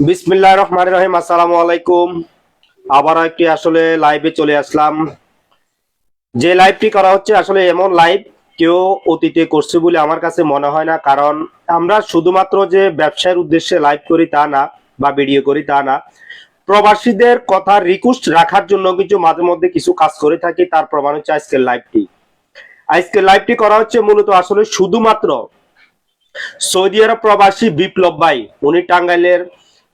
বিসমিল্লাহ রহমান রহিম, আসসালামু আলাইকুম। আবারও একটি আসলে লাইভে চলে আসলাম। যে লাইভটি করা হচ্ছে আসলে এমন লাইভ কেউ অতীতে করছে বলে আমার কাছে মনে হয় না, কারণ আমরা শুধুমাত্র যে ব্যবসায়ের উদ্দেশ্যে লাইভ করি তা না, বা ভিডিও করি তা না, প্রবাসীদের কথা রিকোয়েস্ট রাখার জন্য কিছু মাঝে মধ্যে কিছু কাজ করে থাকি, তার প্রমাণ হচ্ছে আজকের লাইভটি আজকের লাইভটি করা হচ্ছে মূলত আসলে শুধুমাত্র সৌদি আরব প্রবাসী বিপ্লব ভাই, উনি টাঙ্গাইলের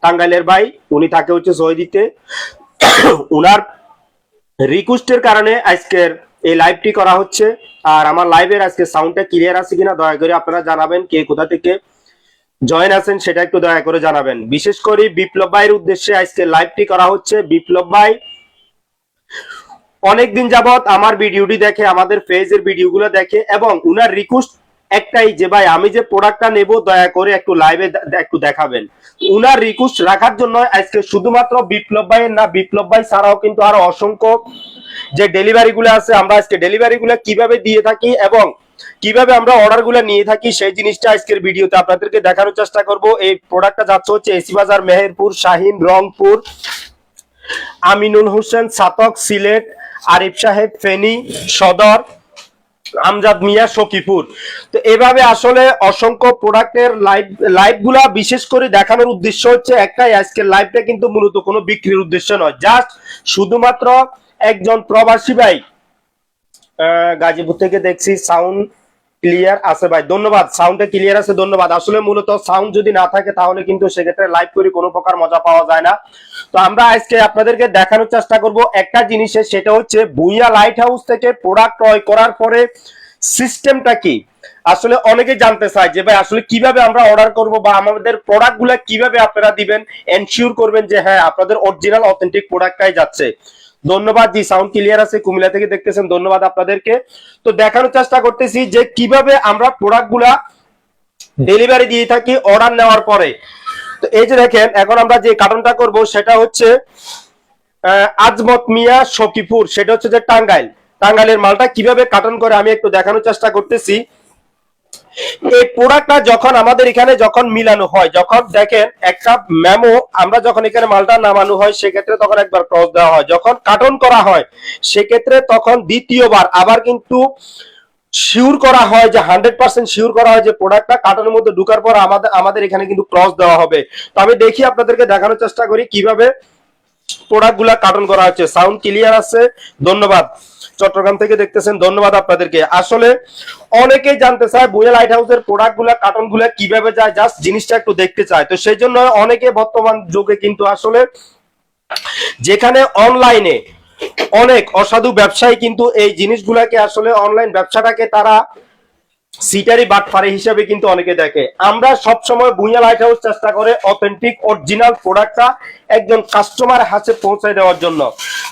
টাঙ্গাইলের ভাই, উনি থাকে হচ্ছে সৌদিতে উনার রিকোয়েস্টের কারণে আজকের এই লাইভটি করা হচ্ছে। আর আমার লাইভের আজকে সাউন্ডটা ক্লিয়ার আছে কিনা দয়া করে আপনারা জানাবেন, কে কোথা থেকে জয়েন আছেন সেটা একটু দয়া করে জানাবেন। বিশেষ করে বিপ্লব ভাইয়ের উদ্দেশ্যে আজকে লাইভটি করা হচ্ছে। বিপ্লব ভাই, অনেকদিন যাবত আমার ভিডিওটি দেখে, আমাদের পেজের ভিডিওগুলো দেখে, এবং উনার রিকোয়েস্ট একটাই যে, ভাই, আমি যে প্রোডাক্টটা নেব, দয়া করে একটু লাইভে একটু দেখাবেন। উনার রিকোয়েস্ট রাখার জন্য আজকে শুধুমাত্র বিপ্লব ভাইয়ের না, বিপ্লব ভাই ছাড়াও কিন্তু আরও অসংখ্য যে ডেলিভারি গুলো আছে, আমরা আজকে ডেলিভারি গুলো কীভাবে দিয়ে থাকি এবং কীভাবে আমরা অর্ডারগুলো নিয়ে থাকি, সেই জিনিসটা আজকের ভিডিওতে আপনাদেরকে দেখানোর চেষ্টা করব। এই প্রোডাক্টটা যাচ্ছে হচ্ছে এসি বাজার, মেহেরপুর, শাহিন, রংপুর। আমিনুল হোসেন, সাতক, সিলেট, আরিফ সাহেব, ফেনী, সদর। আমজাদ মিয়া সকিপুর তো এভাবে আসলে অসংখ্য প্রোডাক্টের লাইভ লাইভগুলা বিশেষ করে দেখানোর উদ্দেশ্য হচ্ছে একটাই, আজকের লাইভটা কিন্তু মূলত কোনো বিক্রির উদ্দেশ্য নয়। জাস্ট শুধুমাত্র একজন প্রবাসী ভাই গাজীপুর থেকে দেখছি সাউন্ড ক্লিয়ার আছে ভাই। ধন্যবাদ সাউন্ডটা ক্লিয়ার আছে, ধন্যবাদ। আসলে মূলত সাউন্ড যদি না থাকে, তাহলে কিন্তু সেক্ষেত্রে লাইভ করে কোনো প্রকার মজা পাওয়া যায় না। তো আমরা আজকে আপনাদেরকে দেখানোর চেষ্টা করব একটা জিনিসের সেটা হচ্ছে ভুইয়া লাইট হাউস থেকে প্রোডাক্ট ক্রয় করার পরে সিস্টেমটা কি? আসলে অনেকে জানতে চায় যে ভাই, আসলে কীভাবে আমরা অর্ডার করব বা আমাদের প্রোডাক্টগুলা কীভাবে আপনারা দিবেন এনশিওর করবেন যে হ্যাঁ আপনাদের অরিজিনাল অথেন্টিক প্রোডাক্টটাই যাচ্ছে। ধন্যবাদ জি সাউন্ড ক্লিয়ার আছে, কুমিল্লা থেকে দেখতেছেন, ধন্যবাদ আপনাদেরকে। তো দেখানোর চেষ্টা করতেছি যে কীভাবে আমরা প্রোডাক্টগুলা ডেলিভারি দিয়ে থাকি অর্ডার নেওয়ার পরে। তো এই যে দেখেন, এখন আমরা যে কার্টনটা করব, সেটা হচ্ছে আজমত মিয়া সকিপুর সেটা হচ্ছে যে টাঙ্গাইল। টাঙ্গাইলের মালটা কীভাবে কার্টন করে আমি একটু দেখানোর চেষ্টা করতেছি। এই প্রোডাক্টটা যখন আমাদের এখানে যখন মিলানো হয়, যখন দেখেন একটা মেমো আমরা যখন এখানে মালটা নামানো হয়, সেক্ষেত্রে তখন একবার ক্রস দেওয়া হয়। যখন কার্টন করা হয়, সেক্ষেত্রে তখন দ্বিতীয়বার আবার কিন্তু শিওর করা হয় যে হান্ড্রেড পার্সেন্ট শিওর করা হয় যে প্রোডাক্টটা কার্টনের মধ্যে ঢুকার পর আমাদের আমাদের এখানে কিন্তু ক্রস দেওয়া হবে। তো আমি দেখি আপনাদেরকে দেখানোর চেষ্টা করি কীভাবে প্রোডাক্টগুলা কার্টন করা হচ্ছে। সাউন্ড ক্লিয়ার আছে? ধন্যবাদ। চট্টগ্রাম থেকে দেখতেছেন। ধন্যবাদ আপনাদেরকে। আসলে অনেকেই জানতে চায় বুয়া লাইট হাউসের প্রোডাক্টগুলা কার্টনগুলা কীভাবে যায়, জাস্ট জিনিসটা একটু দেখতে চায়। তো সেই জন্য অনেকে বর্তমান যুগে কিন্তু আসলে যেখানে অনলাইনে অনেক অসাধু ব্যবসায়ী কিন্তু এই জিনিসগুলাকে আসলে অনলাইন ব্যবসাটাকে তারা সিটারি বাটফারি হিসেবে কিন্তু অনেকে দেখে। আমরা সব সময় লাইট হাউস চেষ্টা করে অথেন্টিক, অরিজিনাল প্রোডাক্টটা একজন কাস্টমার হাতে পৌঁছে দেওয়ার জন্য।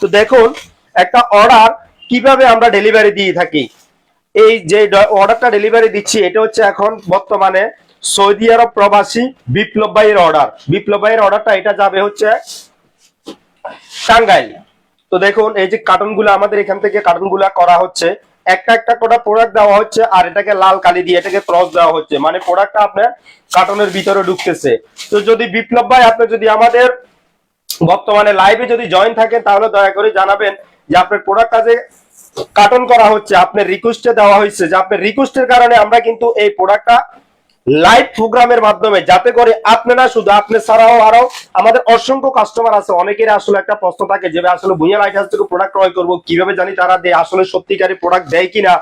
তো দেখুন, একটা অর্ডার কীভাবে আমরা ডেলিভারি দিয়ে থাকি? এই যে অর্ডারটা ডেলিভারি দিচ্ছি, এটা হচ্ছে এখন বর্তমানে সৌদি আরব প্রবাসী বিপ্লব ভাইয়ের অর্ডার বিপ্লব ভাইয়ের অর্ডারটা এটা যাবে হচ্ছে টাঙ্গাইল তো দেখুন, এই যে কার্টুনগুলো আমাদের এখান থেকে কার্টুনগুলা করা হচ্ছে, একটা একটা করে প্রোডাক্ট দেওয়া হচ্ছে, আর এটাকে লাল কালি দিয়ে এটাকে ক্রস দেওয়া হচ্ছে। মানে প্রোডাক্টটা আপনার কার্টনের ভিতরে ঢুকতেছে। তো যদি বিপ্লব ভাই, আপনি যদি আমাদের বর্তমানে লাইভে যদি জয়েন থাকেন, তাহলে দয়া করে জানাবেন যে আপনার প্রোডাক্টটা যে কার্টন করা হচ্ছে, আপনার রিকোয়েস্টে দেওয়া হয়েছে, যে আপনার রিকোয়েস্টের কারণে আমরা কিন্তু এই প্রোডাক্টটা লাইভ প্রোগ্রামের মাধ্যমে, যাতে করে আপনারা শুধু আপনি ছাড়াও আরও আমাদের অসংখ্য কাস্টমার আছে অনেকের আসলে একটা প্রশ্ন থাকে যে আসলে ভুইয়া লাইট হাউস থেকে প্রোডাক্ট ক্রয় করব, কীভাবে জানি তারা দেয়, আসলে সত্যিকারী প্রোডাক্ট দেয় কিনা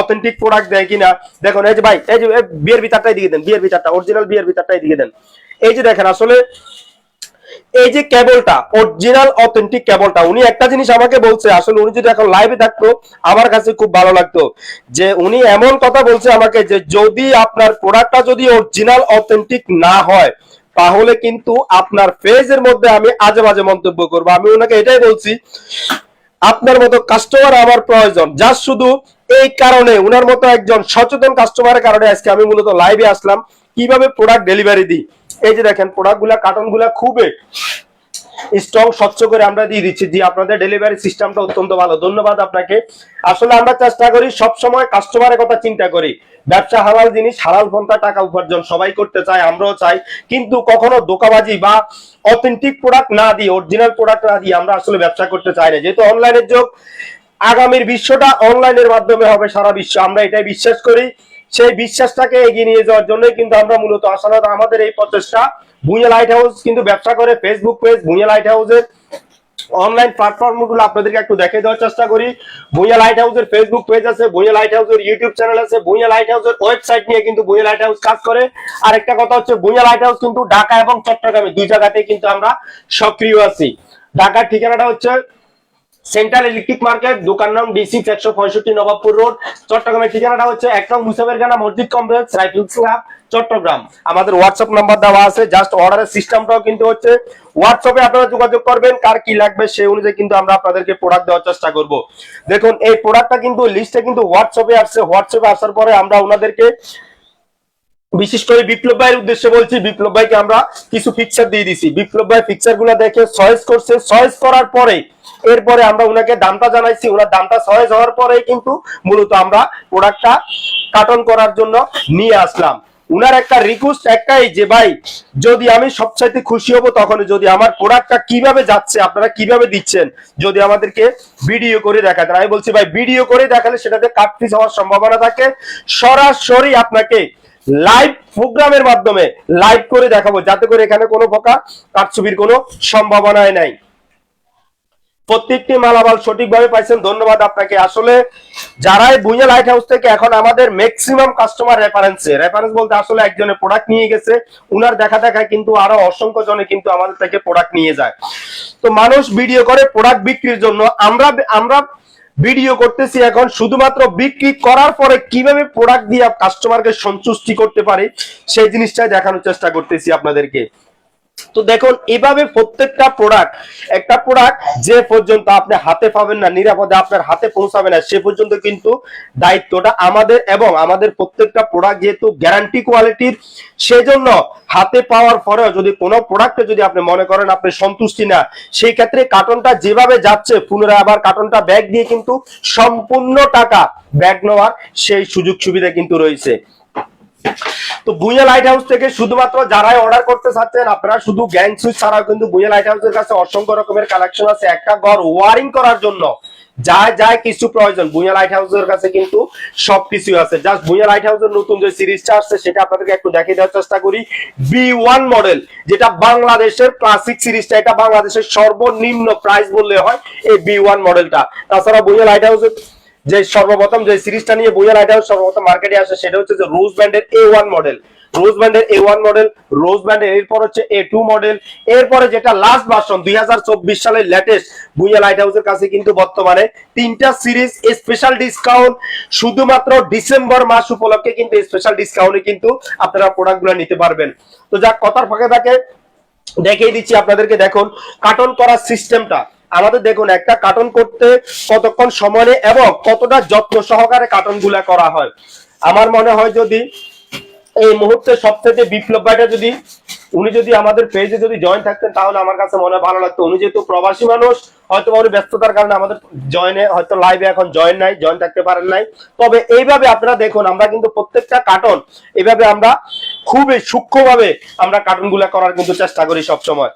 অথেন্টিক প্রোডাক্ট দেয় কিনা? দেখুন, এই যে ভাই, এই যে বিয়ের ভিতরটাই দিয়ে দেন, বিয়ের ভিতরটা অরিজিনাল বিয়ের ভিতরটাই দিয়ে দেন। এই যে দেখেন, আসলে এই যে কেবলটা অরিজিনাল অথেন্টিক কেবলটা, উনি একটা জিনিস আমাকে বলছে, আসলে উনি যদি এখন লাইভে থাকতো, আমার কাছে খুব ভালো লাগতো। যে উনি এমন কথা বলছে আমাকে যে, যদি আপনার প্রোডাক্টটা যদি অরিজিনাল অথেন্টিক না হয়, তাহলে কিন্তু আপনার পেজের মধ্যে আমি আজে বাজে মন্তব্য করব। আমি ওনাকে এটাই বলছি, আপনার মতো কাস্টমার আমার প্রয়োজন। যা শুধু এই কারণে, উনার মতো একজন সচেতন কাস্টমারের কারণে আজকে আমি মূলত লাইভে আসলাম। কীভাবে প্রোডাক্ট ডেলিভারি দিই? এই যে দেখেন প্রোডাক্টগুলা কার্টনগুলা খুবই স্ট্রং স্বচ্ছ করে আমরা দিয়ে দিচ্ছি। জি, আপনাদের ডেলিভারি সিস্টেমটা অত্যন্ত ভালো। ধন্যবাদ আপনাকে। আসলে আমরা চেষ্টা করি সব সময় কাস্টমারের কথা চিন্তা করি। ব্যবসা হালাল জিনিস, হালাল পন্থা, টাকা উপার্জন সবাই করতে চায়, আমরাও চাই। কিন্তু কখনো দোকাবাজি বা অথেন্টিক প্রোডাক্ট না দিয়ে অরিজিনাল প্রোডাক্ট না দিয়ে আমরা আসলে ব্যবসা করতে চাই না। যেহেতু অনলাইনের যুগ, আগামীর বিশ্বটা অনলাইনের মাধ্যমে হবে সারা বিশ্ব। আমরা এটাই বিশ্বাস করি। সেই বিশ্বাসটাকে এগিয়ে নিয়ে যাওয়ার জন্যই কিন্তু আমরা মূলত আসলে আমাদের এই প্রচেষ্টা। ভুঁইয়া লাইট হাউস কিন্তু ব্যবসা করে ফেসবুক পেজ ভুঁইয়া লাইট হাউসের অনলাইন প্ল্যাটফর্মগুলো আপনাদেরকে একটু দেখে দেওয়ার চেষ্টা করি। ভুঁইয়া লাইট হাউসের ফেসবুক পেজ আছে, ভুঁইয়া লাইট হাউসের ইউটিউব চ্যানেল আছে, ভুঁইয়া লাইট হাউসের ওয়েবসাইট নিয়ে কিন্তু ভুঁইয়া লাইট হাউস কাজ করে। আর একটা কথা হচ্ছে, ভুঁইয়া লাইট হাউস কিন্তু ঢাকা এবং চট্টগ্রামে দুই জায়গাতেই কিন্তু আমরা সক্রিয় আছি। ঢাকার ঠিকানাটা হচ্ছে সেন্ট্রাল ইলেকট্রিক মার্কেট দোকান নাম ডিসি একশো পঁয়ষট্টি নবাবপুর রোড চট্টগ্রামের ঠিকানাটা হচ্ছে এক নং মুসাফের খানা মসজিদ কমপ্লেক্স চট্টগ্রাম। আমাদের হোয়াটসঅ্যাপ নাম্বার দেওয়া আছে জাস্ট অর্ডারের সিস্টেমটাও কিন্তু হচ্ছে হোয়াটসঅ্যাপে আপনারা যোগাযোগ করবেন, কার কি লাগবে সেই অনুযায়ী কিন্তু আমরা আপনাদেরকে প্রোডাক্ট দেওয়ার চেষ্টা করব। দেখুন, এই প্রোডাক্টটা কিন্তু লিস্টে কিন্তু হোয়াটসঅ্যাপে আসছে। হোয়াটসঅ্যাপে আসার পরে আমরা ওনাদেরকে বিশেষ করে বিপ্লব ভাইয়ের উদ্দেশ্যে বলছি, বিপ্লব ভাইকে আমরা কিছু পিকচার দিয়ে দিছি। বিপ্লব ভাই পিকচারগুলা দেখে চয়েস করছে। চয়েস করার পরে, এরপরে আমরা ওনাকে দামটা জানাইছি। ওনার দামটা চয়েস হওয়ার পরে কিন্তু মূলত আমরা প্রোডাক্টটা কাটন করার জন্য নিয়ে আসলাম। উনার একটা রিকোয়েস্ট একটাই যে, ভাই, যদি আমি সবচাইতে খুশি হব তখন যদি আমার প্রোডাক্টটা কীভাবে যাচ্ছে, আপনারা কীভাবে দিচ্ছেন, যদি আমাদেরকে ভিডিও করে দেখাতেন। আমি বলছি, ভাই ভিডিও করে দেখালে সেটাতে কাটপিস হওয়ার সম্ভাবনা থাকে। সরাসরি আপনাকে লাইভ প্রোগ্রামের মাধ্যমে লাইভ করে দেখাবো, যাতে করে এখানে কোনো প্রকার কারচুপির কোনো সম্ভাবনাই নাই। প্রত্যেকটি মালামাল সঠিকভাবে পাইছেন, ধন্যবাদ আপনাকে। আসলে যারাই ভুঁইয়া লাইট হাউস থেকে এখন আমাদের ম্যাক্সিমাম কাস্টমার রেফারেন্সে রেফারেন্স বলতে আসলে একজনে প্রোডাক্ট নিয়ে গেছে, উনার দেখা দেখায় কিন্তু আরও অসংখ্য জনে কিন্তু আমাদের থেকে প্রোডাক্ট নিয়ে যায়। তো মানুষ ভিডিও করে প্রোডাক্ট বিক্রির জন্য, আমরা আমরা ভিডিও করতেছি এখন, শুধুমাত্র বিক্রি করার পরে কীভাবে প্রোডাক্ট দিয়ে কাস্টমারকে সন্তুষ্টি করতে পারে, সেই জিনিসটাই দেখানোর চেষ্টা করতেছি আপনাদেরকে। তো দেখুন, এভাবে প্রত্যেকটা প্রোডাক্ট একটা প্রোডাক্ট যে পর্যন্ত আপনি হাতে পাবেন না, নিরাপদে আপনার হাতে পৌঁছাবে না, সে পর্যন্ত কিন্তু দায়িত্বটা আমাদের এবং আমাদের প্রত্যেকটা প্রোডাক্ট যেহেতু গ্যারান্টি কোয়ালিটির সেজন্য হাতে পাওয়ার পরেও যদি কোনো প্রোডাক্টে যদি আপনি মনে করেন আপনি সন্তুষ্টি না, সেই ক্ষেত্রে কার্টনটা যেভাবে যাচ্ছে, পুনরায় আবার কার্টনটা ব্যাগ দিয়ে কিন্তু সম্পূর্ণ টাকা ব্যাগ নেওয়ার সেই সুযোগ সুবিধা কিন্তু রয়েছে। তো বুইয়া লাইট হাউস থেকে শুধুমাত্র যারাই অর্ডার করতে চাচ্ছেন, আপনারা শুধু গ্যাং সুইচ ছাড়াও কিন্তু বুইয়া লাইট হাউসের কাছে অসংখ্য রকমের কালেকশন আছে। একটা ঘর ওয়ারিং করার জন্য যা যা কিছু প্রয়োজন, বুইয়া লাইট হাউসের কাছে কিন্তু সবকিছু আছে। জাস্ট বুইয়া লাইট হাউসের নতুন যে সিরিজটা আসছে, সেটা আপনাদেরকে একটু দেখিয়ে দেওয়ার চেষ্টা করি। বি ওয়ান মডেল যেটা বাংলাদেশের ক্লাসিক সিরিজটা এটা বাংলাদেশের সর্বনিম্ন প্রাইস বললে হয় এই বি ওয়ান মডেলটা তাছাড়া বুইয়া লাইট হাউসের যে সর্বপ্রথম যে সিরিজটা নিয়ে বইয়া লাইট হাউস সর্বপ্রথম মার্কেটে আসে সেটা হচ্ছে যে রোজ ব্যান্ডের এ ওয়ান মডেল রোজ ব্যান্ডের এ ওয়ান মডেল রোজ ব্যান্ডের এরপর হচ্ছে এ টু মডেল এরপরে যেটা লাস্ট ভার্সন দুই সালের লেটেস্ট বুইয়া লাইট হাউসের কাছে কিন্তু বর্তমানে তিনটা সিরিজ স্পেশাল ডিসকাউন্ট শুধুমাত্র ডিসেম্বর মাস উপলক্ষে কিন্তু স্পেশাল ডিসকাউন্টে কিন্তু আপনারা প্রোডাক্টগুলো নিতে পারবেন। তো যাক, কথার ফাঁকে ফাঁকে দেখিয়ে দিচ্ছি আপনাদেরকে। দেখুন কার্টন করার সিস্টেমটা আমাদের দেখুন, একটা কার্টন করতে কতক্ষণ সময় নেয় এবং কতটা যত্ন সহকারে কার্টনগুলা করা হয়। আমার মনে হয় যদি এই মুহূর্তে সবথেকে বিপ্লব ভাইটা যদি, উনি যদি আমাদের পেজে যদি জয়েন থাকতেন, তাহলে আমার কাছে মনে ভালো লাগতো। উনি যেহেতু প্রবাসী মানুষ, হয়তো উনি ব্যস্ততার কারণে আমাদের জয়েনে হয়তো লাইভে এখন জয়েন নাই জয়েন থাকতে পারেন নাই। তবে এইভাবে আপনারা দেখুন, আমরা কিন্তু প্রত্যেকটা কার্টন এইভাবে আমরা খুবই সূক্ষ্মভাবে আমরা কার্টুনগুলা করার কিন্তু চেষ্টা করি সবসময়।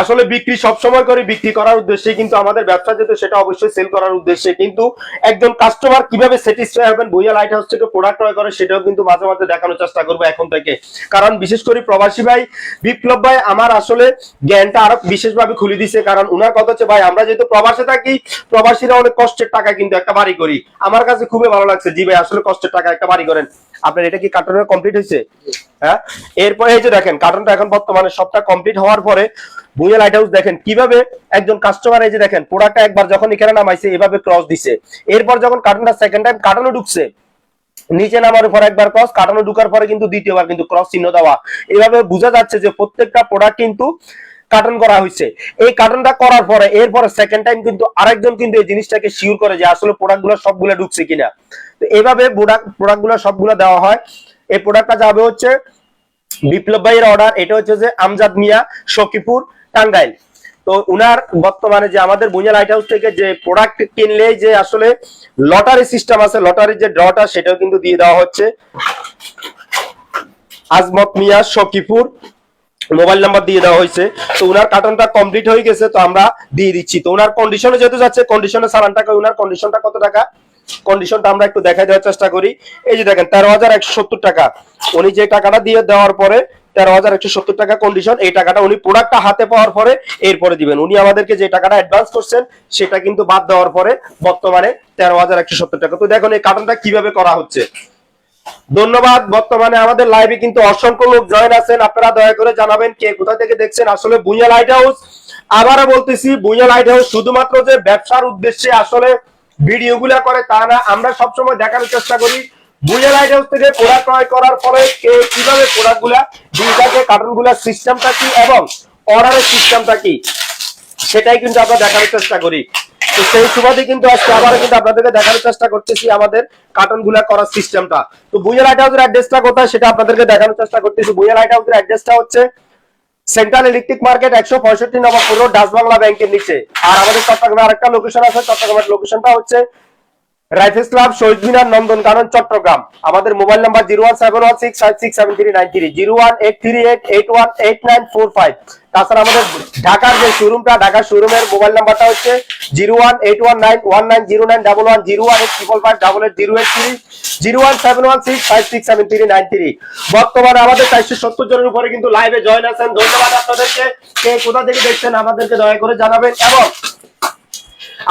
আসলে বিক্রি সবসময় করে বিক্রি করার উদ্দেশ্যে কিন্তু আমাদের ব্যবসা যেহেতু, সেটা অবশ্যই সেল করার উদ্দেশ্যে। কিন্তু একজন কাস্টমার কীভাবে স্যাটিসফাই হবেন বইয়া লাইট হাউস থেকে প্রোডাক্ট ক্রয় করে, সেটাও কিন্তু মাঝে মাঝে দেখানোর চেষ্টা করব এখন থেকে। কারণ বিশেষ করে প্রবাসী ভাই, বিপ্লব ভাই, আমার আসলে জ্ঞানটা আরও বিশেষভাবে খুলে দিছে। কারণ উনার কথা হচ্ছে, ভাই, আমরা যেহেতু প্রবাসে থাকি, প্রবাসীরা অনেক কষ্টের টাকা কিন্তু একটা বাড়ি করি। আমার কাছে খুবই ভালো লাগছে, জি ভাই, আসলে কষ্টের টাকা একটা বাড়ি করেন। আপনার এটা কি কার্টুনের কমপ্লিট হয়েছে? হ্যাঁ? এরপরে এই যে দেখেন কার্টুনটা এখন বর্তমানে সবটা কমপ্লিট হওয়ার পরে বুইয়া লাইট হাউস দেখেন, কীভাবে একজন কাস্টমার এই যে দেখেন প্রোডাক্টটা একবার যখন এখানে নামাইছে, এভাবে ক্রস দিছে। এরপর যখন কার্টুনটা সেকেন্ড টাইম কার্টুনে ঢুকছে, নিচে নামার উপর একবার ক্রস কাটানো ঢুকার পরে কিন্তু দ্বিতীয়বার কিন্তু ক্রস চিহ্ন দেওয়া। এভাবে বোঝা যাচ্ছে যে প্রত্যেকটা প্রোডাক্ট কিন্তু কার্টন করা হয়েছে। এই কার্টনটা করার পরে, এরপরে সেকেন্ড টাইম কিন্তু আরেকজন কিন্তু এই জিনিসটাকে শিওর করে যে আসলে প্রোডাক্টগুলো সবগুলো ঢুকছে কিনা। তো এইভাবে প্রোডাক্ট প্রোডাক্ট সবগুলো দেওয়া হয়। এই প্রোডাক্টটা যাবে হচ্ছে বিপ্লব ভাইয়ের অর্ডার এটা হচ্ছে যে আমজাদ মিয়া সকিপুর টাঙ্গাইল। তো উনার বর্তমানে যে আমাদের বুঞ্জা লাইট হাউস থেকে যে প্রোডাক্ট কিনলে যে আসলে লটারি সিস্টেম আছে লটারির যে ড্রটা সেটাও কিন্তু দিয়ে দেওয়া হচ্ছে। আজমত মিয়া সকিপুর মোবাইল নাম্বার দিয়ে দেওয়া হয়েছে। তো উনার কার্টনটা কমপ্লিট হয়ে গেছে, তো আমরা দিয়ে দিচ্ছি। তো উনার কন্ডিশনে যেহেতু যাচ্ছে কন্ডিশনে সালান টাকা উনার কন্ডিশনটা কত টাকা? কন্ডিশনটা আমরা একটু দেখাই দেওয়ার চেষ্টা করি। এই যে দেখেন, তেরো হাজার একশো সত্তর টাকা। উনি যে টাকাটা দিয়ে দেওয়ার পরে, তেরো হাজার একশো সত্তর টাকা কন্ডিশন এই টাকাটা উনি প্রোডাক্টটা হাতে পাওয়ার পরে এরপরে দিবেন। উনি আমাদেরকে যে টাকাটা অ্যাডভান্স করছেন, সেটা কিন্তু বাদ দেওয়ার পরে বর্তমানে তেরো হাজার একশো সত্তর টাকা। তো দেখুন, এই কার্টনটা কীভাবে করা হচ্ছে। ধন্যবাদ। বর্তমানে আমাদের লাইভে কিন্তু অসংখ্য লোক জয়েন আছেন। আপনারা দয়া করে জানাবেন কে কোথা থেকে দেখছেন। আসলে বুইয়া লাইট হাউস আবারও বলতেছি বুইয়া লাইট হাউস শুধুমাত্র যে ব্যবসার উদ্দেশ্যে আসলে ভিডিও গুলা করে তা না, আমরা সবসময় দেখার চেষ্টা করি। বুইয়া লাইট হাউস থেকে প্রোডাক্ট ক্রয় করার পরে কে কীভাবে প্রোডাক্টগুলা দিয়ে কার্টুন সিস্টেমটা কি এবং অর্ডারের সিস্টেমটা কি, সেটাই কিন্তু আমরা দেখার চেষ্টা করি। তো সেই সুবাদে কিন্তু আজকে আবারও কিন্তু আপনাদেরকে দেখানোর চেষ্টা করতেছি আমাদের কার্টনগুলা করার সিস্টেমটা। তো লাইট হাউসের অ্যাড্রেসটা কোথায় সেটা আপনাদেরকে দেখানোর চেষ্টা করতেছি। বুইয়া লাইট হাউসের অ্যাড্রেসটা হচ্ছে সেন্ট্রাল ইলেকট্রিক মার্কেট একশো পঁয়ষট্টি নম্বর পুরো ডাচ বাংলা ব্যাংকের নিচে। আর আমাদের চট্টগ্রামে আরেকটা লোকেশন আছে। চট্টগ্রামের লোকেশনটা হচ্ছে রাইফেলস ক্লাব শহীদ মিনার নন্দন কানন, চট্টগ্রাম। আমাদের mobile number zero one seven one six five six seven three nine three zero one eight three eight eight one eight nine four five. তাছাড়া আমাদের ঢাকার যে শোরুমটা ঢাকার শোরুমের মোবাইল নাম্বারটা হচ্ছে zero one eight one nine one nine zero nine double one zero one eight triple five double eight zero eight three, zero one seven one six five six seven three nine three. বর্তমানে আমাদের চারশো সত্তর জনের উপরে কিন্তু লাইভে join আছেন। ধন্যবাদ আপনাদেরকে। কে কোথা থেকে দেখছেন আমাদেরকে দয়া করে জানাবেন এবং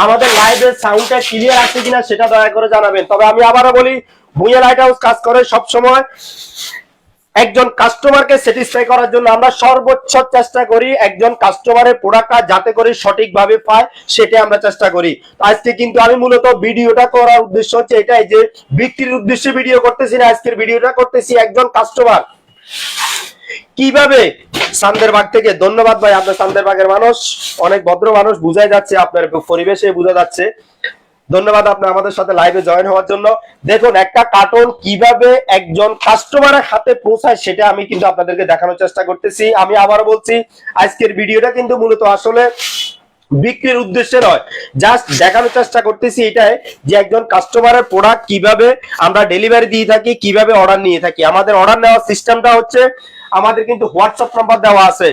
আমাদের লাইভের সাউন্ডটা ক্লিয়ার আছে কিনা সেটা দয়া করে জানাবেন। তবে আমি আবারও বলি, ভুঁইয়া লাইট হাউস কাজ করে সব সময় একজন কাস্টমারকে স্যাটিসফাই করার জন্য আমরা সর্বোচ্চ চেষ্টা করি একজন কাস্টমারের প্রোডাক্টটা যাতে করে সঠিকভাবে পায় সেটা আমরা চেষ্টা করি। আজকে কিন্তু আমি মূলত ভিডিওটা করার উদ্দেশ্য হচ্ছে এটাই যে, বিক্রির উদ্দেশ্যে ভিডিও করতেছি না, আজকের ভিডিওটা করতেছি একজন কাস্টমার কীভাবে সান্দেরবাগ থেকে? ধন্যবাদ ভাই আপনার সান্দেরবাগের মানুষ, অনেক ভদ্র মানুষ, বুঝাই যাচ্ছে, আপনার পরিবেশে বোঝা যাচ্ছে। ধন্যবাদ আপনি আমাদের সাথে লাইভে জয়েন হওয়ার জন্য। দেখুন, একটা কার্টুন কীভাবে একজন কাস্টমারের হাতে পৌঁছায়, সেটা আমি কিন্তু আপনাদেরকে দেখানোর চেষ্টা করতেছি। আমি আবার বলছি, আজকের ভিডিওটা কিন্তু মূলত আসলে বিক্রির উদ্দেশ্যে নয়। জাস্ট দেখানোর চেষ্টা করতেছি এটাই যে একজন কাস্টমারের প্রোডাক্ট কীভাবে আমরা ডেলিভারি দিয়ে থাকি, কীভাবে অর্ডার নিয়ে থাকি। আমাদের অর্ডার নেওয়ার সিস্টেমটা হচ্ছে আমাদের কিন্তু হোয়াটসঅ্যাপ নাম্বার দেওয়া আছে।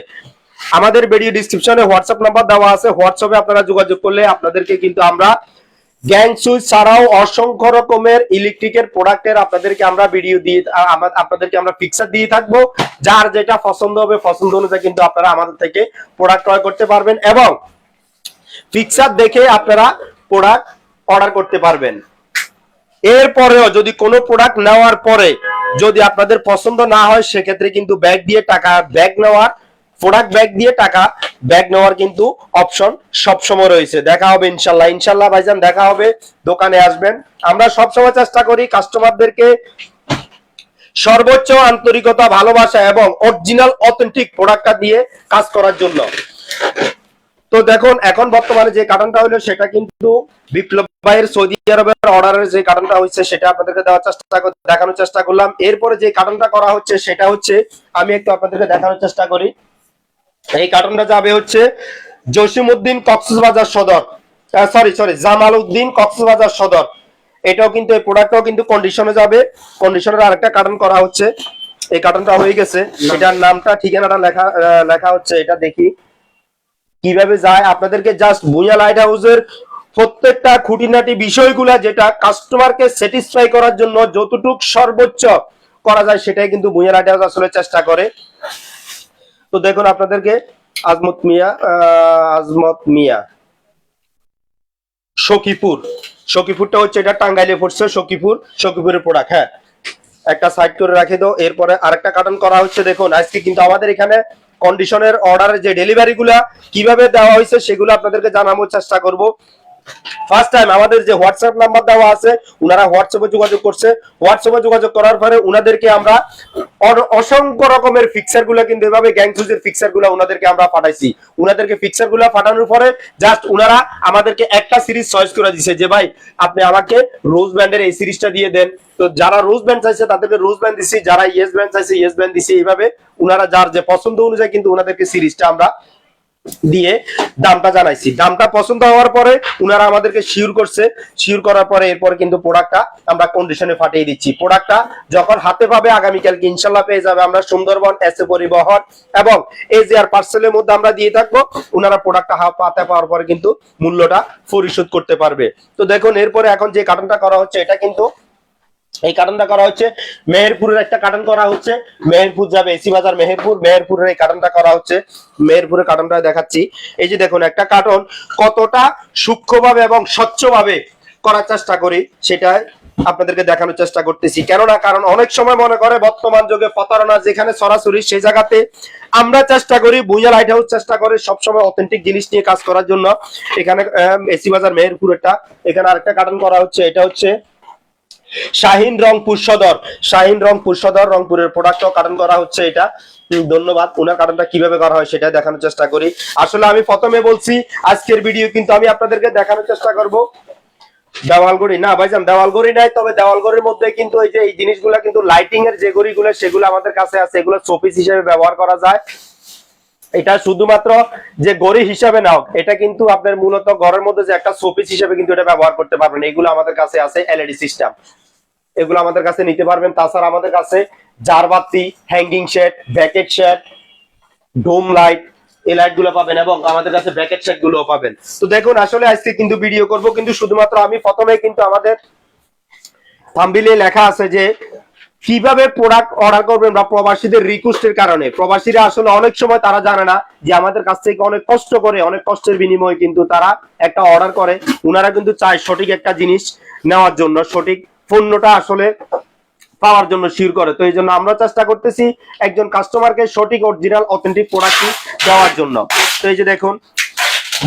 আমাদের ভিডিও ডিসক্রিপশনে হোয়াটসঅ্যাপ নাম্বার দেওয়া আছে। হোয়াটসঅ্যাপে আপনারা যোগাযোগ করলে আপনাদেরকে কিন্তু আমরা গ্যাং সুইচ ছাড়াও অসংখ্য রকমের ইলেকট্রিকের প্রোডাক্টের আপনাদেরকে আমরা ভিডিও দিয়ে আপনাদেরকে আমরা পিকচার দিয়ে থাকব। যার যেটা পছন্দ হবে, পছন্দ অনুযায়ী কিন্তু আপনারা আমাদের থেকে প্রোডাক্ট ক্রয় করতে পারবেন এবং পিকচার দেখে আপনারা প্রোডাক্ট অর্ডার করতে পারবেন। এরপরেও যদি কোনো প্রোডাক্ট নেওয়ার পরে যদি আপনাদের পছন্দ না হয়, সেক্ষেত্রে কিন্তু ব্যাগ দিয়ে টাকা ব্যাগ নেওয়ার প্রোডাক্ট ব্যাগ দিয়ে টাকা ব্যাগ নেওয়ার কিন্তু অপশন সবসময় রয়েছে। দেখা হবে ইনশাল্লাহ। ইনশাল্লাহ ভাইজান, দেখা হবে। দোকানে আসবেন। আমরা সবসময় চেষ্টা করি কাস্টমারদেরকে সর্বোচ্চ আন্তরিকতা, ভালোবাসা এবং অরিজিনাল অথেন্টিক প্রোডাক্টটা দিয়ে কাজ করার জন্য। তো দেখুন এখন বর্তমানে যে কার্টনটা হলো সেটা কিন্তু বিপ্লব ভাইয়ের সৌদি আরবের অর্ডারের যে কার্টনটা হচ্ছে সেটা আপনাদেরকে দেওয়ার চেষ্টা কর- দেখানোর চেষ্টা করলাম। এরপরে যে কার্টনটা করা হচ্ছে সেটা হচ্ছে আমি একটু আপনাদেরকে দেখানোর চেষ্টা করি। এই কার্টনটা যাবে হচ্ছে জসিমউদ্দিন কক্সবাজার সদর। Sorry sorry Jamal Uddin Cox's Bazar Sadar. এটাও কিন্তু এই প্রোডাক্টটাও কিন্তু কন্ডিশনে যাবে। কন্ডিশনের আরেকটা কার্টন করা হচ্ছে। এই কার্টনটা হয়ে গেছে। এটার নামটা ঠিকানাটা লেখা লেখা হচ্ছে এটা দেখি। কীভাবে যায়? আপনাদেরকে জাস্ট ভুঁইয়া লাইট হাউসের প্রত্যেকটা খুঁটিনাটি বিষয়গুলা যেটা কাস্টমারকে স্যাটিসফাই করার জন্য যতটুক সর্বোচ্চ করা যায়, সেটাই কিন্তু ভুঁইয়া লাইট হাউস আসলে চেষ্টা করে। তো দেখুন আপনাদেরকে, আজমত মিয়া আজমত মিয়া। সখীপুর। সখীপুরটা হচ্ছে এটা টাঙ্গাইলে পড়ছে, সখীপুর। সখীপুরের প্রোডাক্ট হ্যাঁ। একটা সাইড করে রাখে দাও এরপরে আরেকটা কার্টন করা হচ্ছে, দেখুন। আজকে কিন্তু আমাদের এখানে কন্ডিশনের অর্ডারের যে ডেলিভারি গুলা কীভাবে দেওয়া হয়েছে সেগুলো আপনাদেরকে জানানোর চেষ্টা করব। ফার্স্ট টাইম আমাদের যে হোয়াটসঅ্যাপ নাম্বার দেওয়া আছে, উনারা হোয়াটসঅ্যাপে যোগাযোগ করছে। হোয়াটসঅ্যাপে যোগাযোগ করার পরে উনাদেরকে আমরা অসংখ্য রকমের ফিক্সারগুলো কিন্তু এভাবে গ্যাং সুজের ফিক্সারগুলো উনাদেরকে আমরা পাঠাইছি। উনাদেরকে ফিক্সারগুলো পাঠানোর পরে জাস্ট উনারা আমাদেরকে একটা সিরিজ চয়েস করে দিছে যে, ভাই, আপনি আমাকে রোজ ব্যান্ডের এই সিরিজটা দিয়ে দেন। তো যারা রোজ ব্যান্ড চাইছে, তাদেরকে রোজ ব্যান্ড দিছি। যারা ইয়েস ব্যান্ড চাইছে ইয়েস ব্যান্ড দিছি। এইভাবে উনারা যার যে পছন্দ অনুযায়ী কিন্তু ওনাদেরকে সিরিজটা আমরা দিয়ে দামটা জানাইছি। দামটা পছন্দ হওয়ার পরে উনারা আমাদেরকে শিওর করছে। শিওর করার পরে এরপরে কিন্তু প্রোডাক্টটা আমরা কন্ডিশনে ফাটিয়ে দিচ্ছি। প্রোডাক্টটা যখন হাতে পাবে আগামীকালকে ইনশাল্লাহ পেয়ে যাবে আমরা সুন্দরবন, এসে পরিবহন এবং এই যে আর পার্সেলের মধ্যে আমরা দিয়ে থাকব, উনারা প্রোডাক্টটা হাতে পাওয়ার পরে কিন্তু মূল্যটা পরিশোধ করতে পারবে। তো দেখুন, এরপরে এখন যে কার্টনটা করা হচ্ছে, এটা কিন্তু এই কার্টনটা করা হচ্ছে। মেহেরপুরের একটা কার্টন করা হচ্ছে। মেহেরপুর যাবে এসি বাজার মেহেরপুর। মেহেরপুরের এই কার্টনটা করা হচ্ছে। মেহেরপুরের কার্টনটা দেখাচ্ছি। এই যে দেখুন, একটা কার্টন কতটা সূক্ষ্মভাবে এবং স্বচ্ছভাবে করার চেষ্টা করি সেটা আপনাদেরকে দেখানোর চেষ্টা করতেছি। কেননা, কারণ অনেক সময় মনে করে বর্তমান যুগে প্রতারণা, যেখানে সরাসরি সেই জায়গাতে আমরা চেষ্টা করি, বুঝা লাইট হাউস চেষ্টা করে সবসময় অথেন্টিক জিনিস নিয়ে কাজ করার জন্য। এখানে এসি বাজার মেহেরপুরেরটা। এখানে আরেকটা কার্টন করা হচ্ছে। এটা হচ্ছে শাহিন রংপুর সদর। শাহিন রংপুর সদর, রংপুরের প্রোডাক্টও কারণ করা হচ্ছে এটা। ধন্যবাদ। ওনার কারণটা কীভাবে করা হয় সেটা দেখানোর চেষ্টা করি। আসলে আমি প্রথমে বলছি, আজকের ভিডিও কিন্তু আমি আপনাদেরকে দেখানোর চেষ্টা করব। দেওয়ালগড়ি না ভাইজান দেওয়ালগড়ি নাই, তবে দেওয়ালগড়ির মধ্যে কিন্তু এই যে এই জিনিসগুলো কিন্তু লাইটিং এর যে গড়িগুলো সেগুলো আমাদের কাছে আছে। এগুলো শোপিস হিসেবে ব্যবহার করা যায়। এটা শুধুমাত্র যে গড়ি হিসাবে নাও, এটা কিন্তু আপনার মূলত ঘরের মধ্যে যে একটা শোপিস হিসাবে কিন্তু এটা ব্যবহার করতে পারবেন। এগুলো আমাদের কাছে আছে এলইডি সিস্টেম। এগুলো আমাদের কাছে নিতে পারবেন। তাছাড়া আমাদের কাছে জারবাতি hanging shade bracket shade dome light এই লাইটগুলো পাবেন এবং আমাদের কাছে সেটগুলো পাবেন। তো দেখুন, আসলে আজকে কিন্তু কিন্তু শুধুমাত্র আমি প্রথমে কিন্তু আমাদের লেখা আছে যে কীভাবে প্রোডাক্ট অর্ডার করবেন বা প্রবাসীদের রিকোয়েস্টের কারণে? প্রবাসীরা আসলে অনেক সময় তারা জানে না যে আমাদের কাছ থেকে অনেক কষ্ট করে, অনেক কষ্টের বিনিময়ে কিন্তু তারা একটা অর্ডার করে। উনারা কিন্তু চায় সঠিক একটা জিনিস নেওয়ার জন্য, সঠিক পণ্যটা আসলে পাওয়ার জন্য শির করে। তো এই জন্য আমরা চেষ্টা করতেছি একজন কাস্টমারকে সঠিক অরিজিনাল অথেন্টিক প্রোডাক্টটি দেওয়ার জন্য। তো এই যে দেখুন,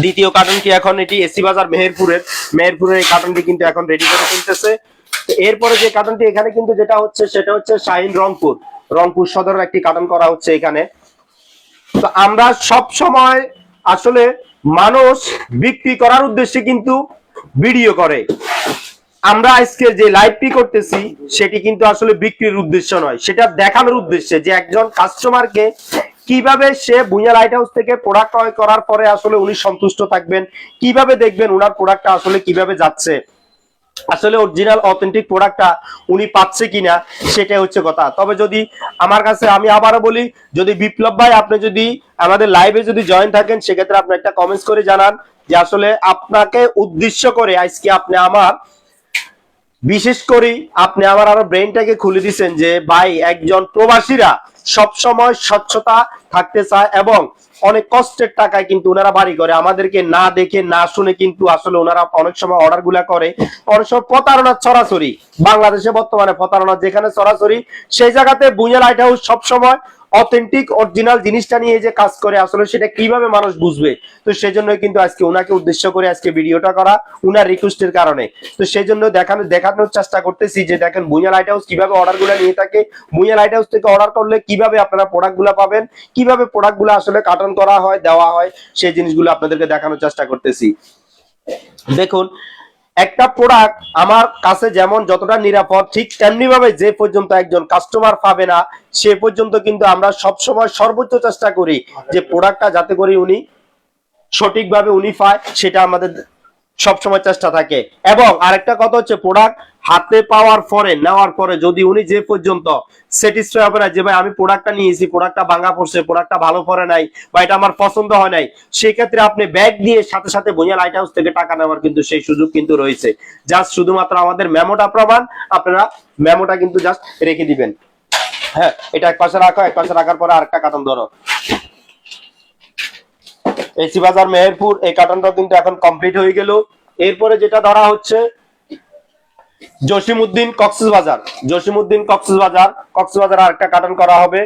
দ্বিতীয় কার্টনটি এখন এটি এসি বাজার মেহেরপুরের। মেহেরপুরের এই কার্টনটি কিন্তু এখন রেডি করে ফেলতেছে এরপরে যে কার্টনটি এখানে কিন্তু যেটা হচ্ছে, সেটা হচ্ছে শাহিন রংপুর। রংপুর সদরের একটি কার্টন করা হচ্ছে এখানে। তো আমরা সব সময় আসলে মানুষ বিক্রি করার উদ্দেশ্যে কিন্তু ভিডিও করে। আমরা আজকে যে লাইভটি করতেছি, সেটি কিন্তু আসলে বিক্রির উদ্দেশ্য নয়। সেটা দেখানোর উদ্দেশ্যে যে একজন কাস্টমারকে কীভাবে সে ভুঁইয়া লাইট হাউস থেকে প্রোডাক্ট ক্রয় করার পরে আসলে উনি সন্তুষ্ট থাকবেন, কীভাবে দেখবেন ওনার প্রোডাক্টটা আসলে কীভাবে যাচ্ছে। আসলে অরিজিনাল অথেন্টিক প্রোডাক্টটা উনি পাচ্ছে কিনা, সেটাই হচ্ছে কথা। তবে যদি আমার কাছে, আমি আবারও বলি, যদি বিপ্লব ভাই আপনি যদি আমাদের লাইভে যদি জয়েন থাকেন, সেক্ষেত্রে আপনি একটা কমেন্টস করে জানান যে আসলে আপনাকে উদ্দেশ্য করে আজকে আপনি আমার, বিশেষ করে আপনি আমার আরও ব্রেনটাকে খুলে দিচ্ছেন যে, ভাই, একজন প্রবাসীরা সব সময় স্বচ্ছতা থাকতে চায় এবং অনেক কষ্টের টাকায় কিন্তু ওনারা বাড়ি করে। আমাদেরকে না দেখে, না শুনে কিন্তু আসলে ওনারা অনেক সময় অর্ডারগুলা করে। অনেক সময় প্রতারণা ছড়াছড়ি। বাংলাদেশে বর্তমানে প্রতারণা যেখানে ছড়াছড়ি, সেই জায়গাতে বুইয়া লাইট হাউস সবসময় অথেন্টিক অরিজিনাল জিনিসটা নিয়ে যে কাজ করে, আসলে সেটা কীভাবে মানুষ বুঝবে? তো সেজন্য কিন্তু আজকে ওনাকে উদ্দেশ্য করে আজকে ভিডিওটা করা উনার রিকোয়েস্টের কারণে। তো সেই জন্য দেখানো দেখানোর চেষ্টা করতেছি যে দেখেন ভুঁইয়া লাইট হাউস কীভাবে অর্ডারগুলো নিয়ে থাকে ভুঁইয়া লাইট হাউস থেকে অর্ডার করলে কীভাবে আপনারা প্রোডাক্টগুলা পাবেন, কীভাবে প্রোডাক্টগুলো আসলে কাটন করা হয়, দেওয়া হয়, সেই জিনিসগুলো আপনাদেরকে দেখানোর চেষ্টা করতেছি। দেখুন একটা প্রোডাক্ট আমার কাছে যেমন যতটা নিরাপদ, ঠিক তেমনি ভাবে যে পর্যন্ত একজন কাস্টমার পাবে না, সে পর্যন্ত কিন্তু আমরা সব সময় সর্বোচ্চ চেষ্টা করি যে প্রোডাক্টটা যাতে করে উনি সঠিকভাবে উনি পায়, সেটা আমাদের সবসময় চেষ্টা থাকে। এবং আরেকটা কথা হচ্ছে প্রোডাক্ট হাতে পাওয়ার পরে, নেওয়ার পরে যদি উনি যে পর্যন্ত স্যাটিসফাই হবে না, যে ভাই আমি প্রোডাক্টটা নিয়েছি প্রোডাক্টটা ভাঙা পড়ছে প্রোডাক্টটা ভালো পড়ে নাই, বা এটা আমার পছন্দ হয় নাই, সেক্ষেত্রে আপনি ব্যাগ দিয়ে সাথে সাথে বইয়া লাইট হাউস থেকে টাকা নেওয়ার কিন্তু সেই সুযোগ কিন্তু রয়েছে। জাস্ট শুধুমাত্র আমাদের মেমোটা প্রমাণ, আপনারা মেমোটা কিন্তু জাস্ট রেখে দিবেন। হ্যাঁ এটা এক পাশে রাখো, এক পাশে রাখার পরে আরেকটা কাটন ধরো। এসি বাজার, মেহেরপুর, এই কার্টনটাও কিন্তু এখন কমপ্লিট হয়ে গেল। এরপরে যেটা ধরা হচ্ছে জসিমউদ্দিন কক্সবাজার। জসিমউদ্দিন কক্সবাজার। কক্সবাজার আরেকটা কার্টন করা হবে।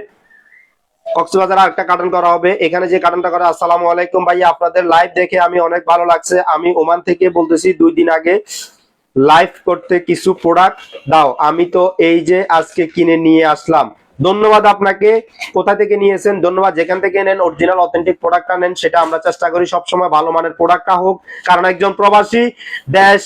কক্সবাজার আরেকটা কার্টন করা হবে। এখানে যে কার্টনটা করা, আসসালামু আলাইকুম আপনাদের লাইভ দেখে আমি অনেক ভালো লাগছে। আমি ওমান থেকে বলতেছি, দুই দিন আগে লাইভ করতে কিছু প্রোডাক্ট দাও, আমি তো এই যে আজকে কিনে নিয়ে আসলাম। ধন্যবাদ আপনাকে। কোথা থেকে নিয়েছেন? ধন্যবাদ। যেখান থেকে নেন অরিজিনাল অথেন্টিক প্রোডাক্টটা নেন, সেটা আমরা চেষ্টা করি। সবসময় ভালো মানের প্রোডাক্টটা হোক। কারণ একজন প্রবাসী, দেশ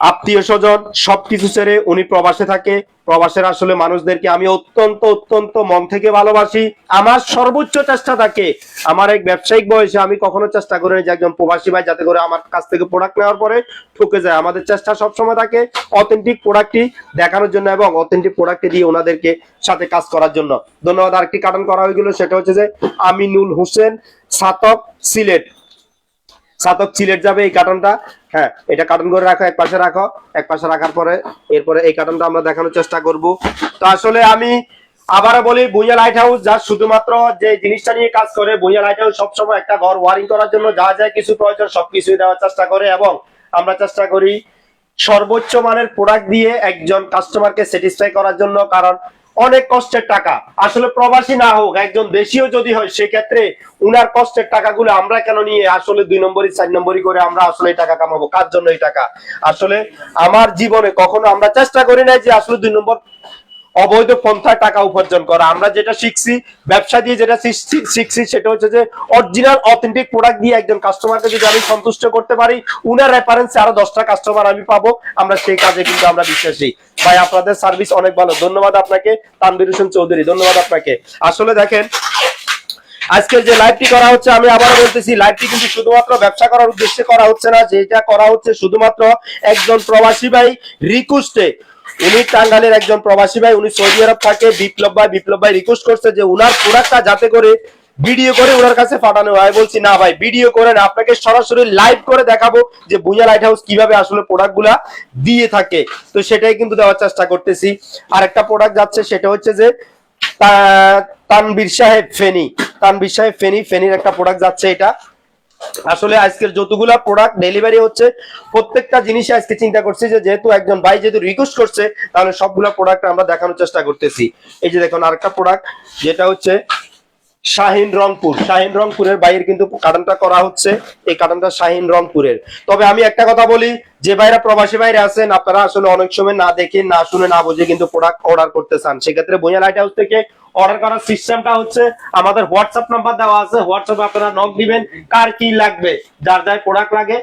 আত্মীয় স্বজন সবকিছু ছেড়ে উনি প্রবাসে থাকে। প্রবাসের আসলে মানুষদেরকে আমি অত্যন্ত অত্যন্ত মন থেকে ভালোবাসি। আমার সর্বোচ্চ চেষ্টা থাকে। আমার এক ব্যবসায়িক বয়সে আমি কখনো চেষ্টা করি যে একজন প্রবাসী ভাই যাতে করে আমার কাছ থেকে প্রোডাক্ট নেওয়ার পরে ঠকে যায়। আমাদের চেষ্টা সবসময় থাকে অথেন্টিক প্রোডাক্টটি দেখানোর জন্য এবং অথেন্টিক প্রোডাক্টটি দিয়ে ওনাদেরকে সাথে কাজ করার জন্য। ধন্যবাদ। আরেকটি কাটন করা হয়ে গেল, সেটা হচ্ছে যে আমিনুল হোসেন সাতক সিলেট। সাতক সিলেট যাবে এই কার্টনটা। হ্যাঁ এটা কার্টন করে রাখো, এক পাশে রাখো, এক পাশে রাখার পরে এরপরে এই কার্টনটা আমরা দেখানোর চেষ্টা করব। তো আসলে আমি আবারও বলি, বুইয়া লাইট হাউস যা শুধুমাত্র যে জিনিসটা নিয়ে কাজ করে, বুইয়া লাইট হাউস সবসময় একটা ঘর ওয়ারিং করার জন্য যা যা কিছু প্রয়োজন সবকিছুই দেওয়ার চেষ্টা করে এবং আমরা চেষ্টা করি সর্বোচ্চ মানের প্রোডাক্ট দিয়ে একজন কাস্টমারকে স্যাটিসফাই করার জন্য। কারণ অনেক কষ্টের টাকা। আসলে প্রবাসী না হোক, একজন দেশীয় যদি হয়, সেক্ষেত্রে উনার কষ্টের টাকাগুলো আমরা কেন নিয়ে আসলে দুই নম্বরই, চার নম্বরই করে আমরা আসলে এই টাকা কামাবো? কার জন্য এই টাকা? আসলে আমার জীবনে কখনো আমরা চেষ্টা করি নাই যে আসলে দুই নম্বর অবৈধ পন্থায় টাকা উপার্জন করা। আমরা যেটা শিখছি, ব্যবসা দিয়ে যেটা শিখছি- সেটা হচ্ছে যে অরিজিনাল অথেন্টিক প্রোডাক্ট দিয়ে একজন কাস্টমারকে যদি আমি সন্তুষ্ট করতে পারি, উনার রেফারেন্সে আরও দশটা কাস্টমার আমি পাবো। আমরা সেই কাজে কিন্তু আমরা বিশ্বাসী। ভাই, আপনাদের সার্ভিস অনেক ভালো। ধন্যবাদ আপনাকে। তানবির হোসেন চৌধুরী, ধন্যবাদ আপনাকে। আসলে দেখেন, আজকের যে লাইভটি করা হচ্ছে, আমি আবার বলতেছি লাইভটি কিন্তু শুধুমাত্র ব্যবসা করার উদ্দেশ্যে করা হচ্ছে না। যেটা করা হচ্ছে শুধুমাত্র একজন প্রবাসী ভাই রিকোয়েস্টে উনি টাঙ্গালের একজন প্রবাসী ভাই, উনি সৌদি আরব থাকে, বিপ্লব ভাই বিপ্লব ভাই রিকোয়েস্ট করছে যে উনার প্রোডাক্টটা যাতে করে ভিডিও করে ওনার কাছে পাঠানো হয়। বলছি, না ভাই ভিডিও করে না, আপনাকে সরাসরি লাইভ করে দেখাবো যে বুয়া লাইট হাউস কীভাবে আসলে প্রোডাক্টগুলা দিয়ে থাকে। তো সেটাই কিন্তু দেওয়ার চেষ্টা করতেছি। আর একটা প্রোডাক্ট যাচ্ছে, সেটা হচ্ছে যে তানবীর সাহেব ফেনি। তানবীর সাহেব ফেনি, ফেনির একটা প্রোডাক্ট যাচ্ছে এটা। আসলে আজকের যতগুলা প্রোডাক্ট ডেলিভারি হচ্ছে, প্রত্যেকটা জিনিসে আজকে চিন্তা করছি যে যেহেতু একজন ভাই যেহেতু রিকোয়েস্ট করছে, তাহলে সবগুলা প্রোডাক্ট আমরা দেখানোর চেষ্টা করতেছি। এই যে দেখুন আরেকটা প্রোডাক্ট যেটা হচ্ছে শাহিন রংপুর। শাহিন রংপুরের বাইরে কিন্তু কাটানটা করা হচ্ছে, এই কাটানটা শাহিন রংপুরের। তবে আমি একটা কথা বলি, যে ভাইরা প্রবাসী বাইরে আছেন, আপনারা আসলে অনেক সময় না দেখে, না শুনে, না বুঝে কিন্তু প্রোডাক্ট অর্ডার করতে চান। সেক্ষেত্রে বইয়া লাইট হাউস থেকে অর্ডার করার সিস্টেমটা হচ্ছে আমাদের হোয়াটসঅ্যাপ নাম্বার দেওয়া আছে। হোয়াটসঅ্যাপে আপনারা নক দিবেন, কার কি লাগবে, যার যার প্রোডাক্ট লাগে।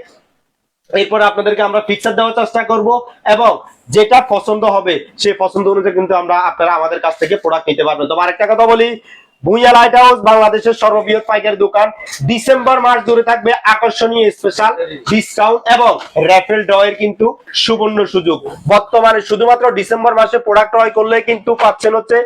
এরপরে আপনাদেরকে আমরা পিকচার দেওয়ার চেষ্টা করব এবং যেটা পছন্দ হবে, সেই পছন্দ অনুযায়ী কিন্তু আমরা আপনারা আমাদের কাছ থেকে প্রোডাক্ট নিতে পারবেন। তো আরেকটা কথা বলি, ভুইয়া লাইট হাউস বাংলাদেশের সর্ববৃহৎ পাইকারি দোকান। ডিসেম্বর মাস ধরে থাকবে আকর্ষণীয় স্পেশাল ডিসকাউন্ট এবং র্যাফেল ড্রয়ের কিন্তু সুবর্ণ সুযোগ। বর্তমানে শুধুমাত্র ডিসেম্বর মাসে প্রোডাক্ট ক্রয় করলে কিন্তু পাচ্ছেন হচ্ছে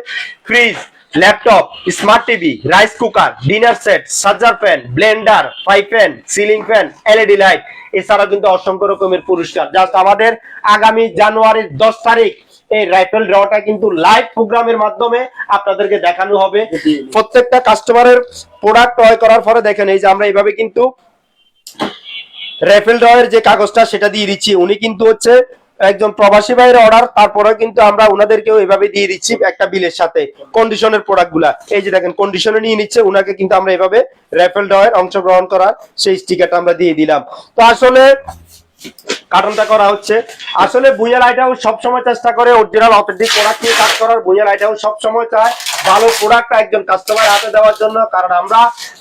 fridge laptop, smart TV, rice cooker, dinner set charger fan, blender, fry pan ceiling fan, LED light, এছাড়া কিন্তু অসংখ্য রকমের পুরস্কার। জাস্ট আমাদের আগামী জানুয়ারির দশ তারিখ এই রাইফেল ড্রটা কিন্তু লাইভ প্রোগ্রামের মাধ্যমে আপনাদেরকে দেখানো হবে। প্রত্যেকটা কাস্টমারের প্রোডাক্ট ক্রয় করার পরে দেখেন, এই যে আমরা এইভাবে কিন্তু রাইফেল ড্রয়ের যে কাগজটা সেটা দিয়ে দিচ্ছি, উনি কিন্তু হচ্ছে একজন প্রবাসী ভাইয়ের অর্ডার তারপরে কিন্তু আমরা উনাদেরকেও এভাবে দিয়ে দিচ্ছি একটা বিলের সাথে কন্ডিশনের প্রোডাক্টগুলা। এই যে দেখেন কন্ডিশনে নিয়ে নিচ্ছে ওনাকে কিন্তু আমরা এভাবে রেফেল ড্রয়ের অংশগ্রহণ করার সেই স্টিকারটা আমরা দিয়ে দিলাম। তো আসলে কার্টনটা করা হচ্ছে, আসলে বুইয়া লাইট সবসময় চেষ্টা করে অরিজিনাল অথেন্টিক প্রোডাক্ট নিয়ে কাজ করার। বুইয়া লাইট সবসময় চায় ভালো প্রোডাক্ট একজন কাস্টমার হাতে দেওয়ার জন্য, কারণ আমরা,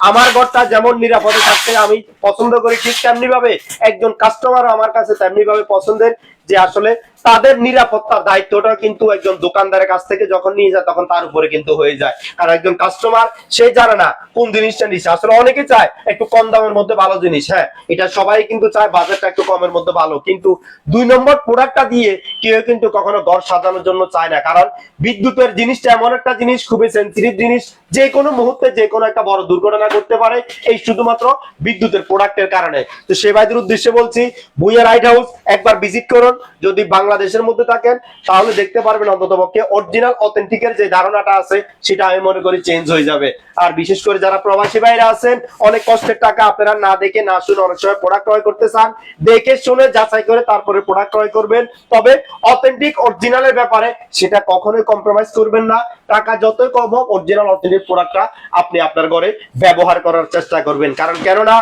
আমার ঘরটা যেমন নিরাপদে থাকতে আমি পছন্দ করি, ঠিক তেমনি ভাবে একজন কাস্টমার আমার কাছে তেমনি ভাবে পছন্দের। যে আসলে তাদের নিরাপত্তার দায়িত্বটা কিন্তু একজন দোকানদারের কাছ থেকে যখন নিয়ে যায়, তখন তার উপরে কিন্তু হয়ে যায়। কারণ একজন কাস্টমার সে জানে না কোন জিনিসটা নিচ্ছে আসলে অনেকে চায় একটু কম দামের মধ্যে ভালো জিনিস হ্যাঁ। এটা সবাই কিন্তু চায় বাজেটটা একটু কমের মধ্যে ভালো। কিন্তু দুই নম্বর প্রোডাক্টটা দিয়ে কেউ কিন্তু কখনো ঘর সাজানোর জন্য চায় না। কারণ বিদ্যুতের জিনিসটা এমন একটা জিনিস, খুবই সেন্সিটিভ জিনিস, যে কোনো মুহূর্তে যে কোনো একটা বড় দুর্ঘটনা করতে পারে। এই শুধুমাত্র বিদ্যুতের প্রোডাক্টের কারণে। তো সে ভাইদের উদ্দেশ্যে বলছি ভুইয়া রাইট হাউস একবার ভিজিট করুন। যদি বাংলাদেশের মধ্যে থাকেন, তাহলে দেখতে পারবেন অন্তত পক্ষে অরিজিনাল অথেন্টিকের যে ধারণাটা আছে, সেটা আমি মনে করি চেঞ্জ হয়ে যাবে। আর বিশেষ করে যারা প্রবাসী বাইরে আছেন, অনেক কষ্টের টাকা আপনারা না দেখে, না শুনে অনেক সময় প্রোডাক্ট ক্রয় করতে চান, দেখে শুনে যাচাই করে তারপরে প্রোডাক্ট ক্রয় করবেন। তবে অথেন্টিক অরিজিনালের ব্যাপারে সেটা কখনোই কম্প্রোমাইজ করবেন না। টাকা যতই কম হোক অরিজিনাল অথেন্টিক প্রোডাক্টটা আপনি আপনার ঘরে ব্যবহার করার চেষ্টা করবেন। কারণ কেননা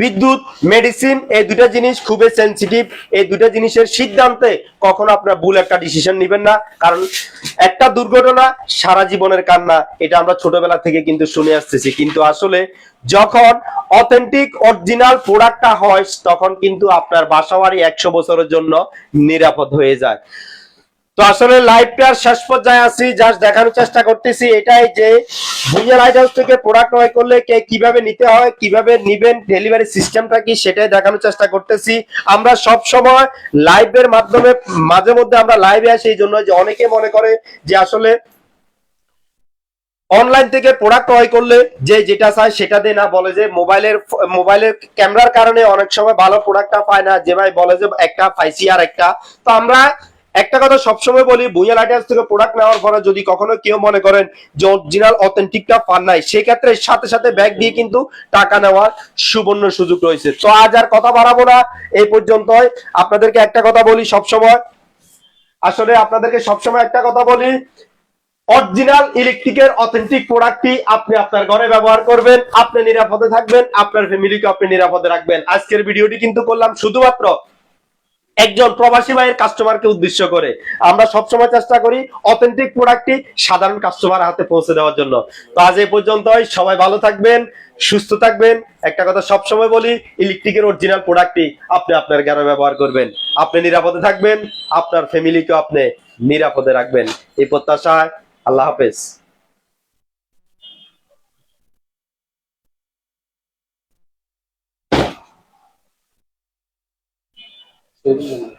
বিদ্যুৎ মেডিসিন এই দুটা জিনিস খুবই সেন্সিটিভ এই দুটা জিনিসের সিদ্ধান্তে কখনো আপনার ভুল একটা ডিসিশন নেবেন না। কারণ একটা দুর্ঘটনা সারা জীবনের কান্না, এটা আমরা ছোটবেলা থেকে কিন্তু শুনে আসতেছি। কিন্তু আসলে যখন অথেন্টিক অরিজিনাল প্রোডাক্টটা হয়, তখন কিন্তু আপনার বাসাবাড়ি একশো বছরের জন্য নিরাপদ হয়ে যায়। তো আসলে লাইভটার শেষ পর্যায়ে আছি জাস্ট দেখানোর চেষ্টা করতেছি। এটাই যে ভুইয়া লাইট হাউস থেকে প্রোডাক্ট ক্রয় করলে কে কীভাবে নিতে হয়, কীভাবে নিবেন ডেলিভারি সিস্টেমটা কি, সেটাই দেখানোর চেষ্টা করতেছি। আমরা সব সময় লাইভের মাধ্যমে, মাঝে মধ্যে আমরা লাইভে আসি, এই জন্য যে অনেকে মনে করে যে আসলে অনলাইন থেকে প্রোডাক্ট ক্রয় করলে যে যেটা চায় সেটা দিয়ে না, বলে যে মোবাইলের মোবাইলের ক্যামেরার কারণে অনেক সময় ভালো প্রোডাক্টটা পায় না। যে ভাই বলে যে একটা পাইছি আর একটা। তো আমরা একটা কথা সবসময় বলি ভুইয়া লাইট হাউস থেকে প্রোডাক্ট নেওয়ার পরে যদি কখনো কেউ মনে করেন যে অরিজিনাল অথেন্টিকটা পান নাই, সেক্ষেত্রে সাথে সাথে ব্যাগ দিয়ে কিন্তু টাকা নেওয়ার সুবর্ণ সুযোগ রয়েছে। তো আজ আর কথা বাড়াবো না এই পর্যন্তই। আপনাদেরকে একটা কথা বলি সবসময়। আসলে আপনাদেরকে সবসময় একটা কথা বলি অরিজিনাল ইলেকট্রিকের অথেন্টিক প্রোডাক্টটি আপনি আপনার ঘরে ব্যবহার করবেন, আপনি নিরাপদে থাকবেন, আপনার ফ্যামিলিকে আপনি নিরাপদে রাখবেন। আজকের ভিডিওটি কিন্তু করলাম শুধুমাত্র একজন প্রবাসী ভাইয়ের কাস্টমারকে উদ্দেশ্য করে। আমরা সবসময় চেষ্টা করি অথেন্টিক প্রোডাক্টটি সাধারণ কাস্টমার হাতে পৌঁছে দেওয়ার জন্য। তো আজ এই পর্যন্তই। সবাই ভালো থাকবেন, সুস্থ থাকবেন। একটা কথা সবসময় বলি ইলেকট্রিকের অরিজিনাল প্রোডাক্টটি আপনি আপনার ঘরে ব্যবহার করবেন। আপনি নিরাপদে থাকবেন, আপনার ফ্যামিলিকে আপনি নিরাপদে রাখবেন। এই প্রত্যাশায় আল্লাহ হাফেজ। 确定